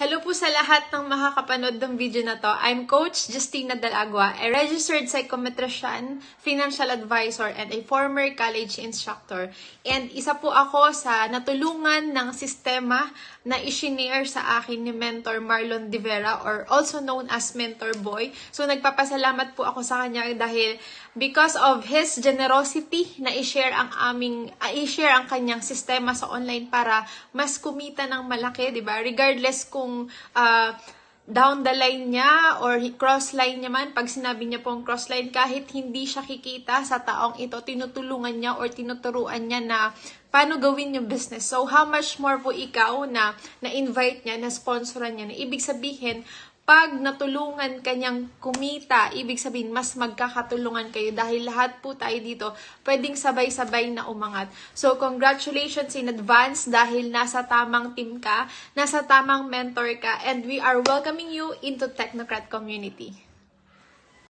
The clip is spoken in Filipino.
Hello po sa lahat ng makakapanood ng video na to. I'm Coach Justina Dalagua, a registered psychometrician, financial advisor, and a former college instructor. And isa po ako sa natulungan ng sistema na isinare sa akin ni Mentor Marlon De Vera or also known as Mentor Boy. So nagpapasalamat po ako sa kanya dahil because of his generosity na i-share ang aming ah, i-share ang kanyang sistema sa online para mas kumita ng malaki, 'di ba? Regardless kung ah, down the line niya or cross line niya man, pag sinabi niya pong cross line, kahit hindi siya kikita sa taong ito, tinutulungan niya or tinuturuan niya na paano gawin yung business. So, how much more po ikaw na na-invite niya, na sponsoran niya, na ibig sabihin, pag natulungan kanyang kumita, ibig sabihin, mas magkakatulungan kayo dahil lahat po tayo dito pwedeng sabay-sabay na umangat. So, congratulations in advance dahil nasa tamang team ka, nasa tamang mentor ka, and we are welcoming you into Technocrat community.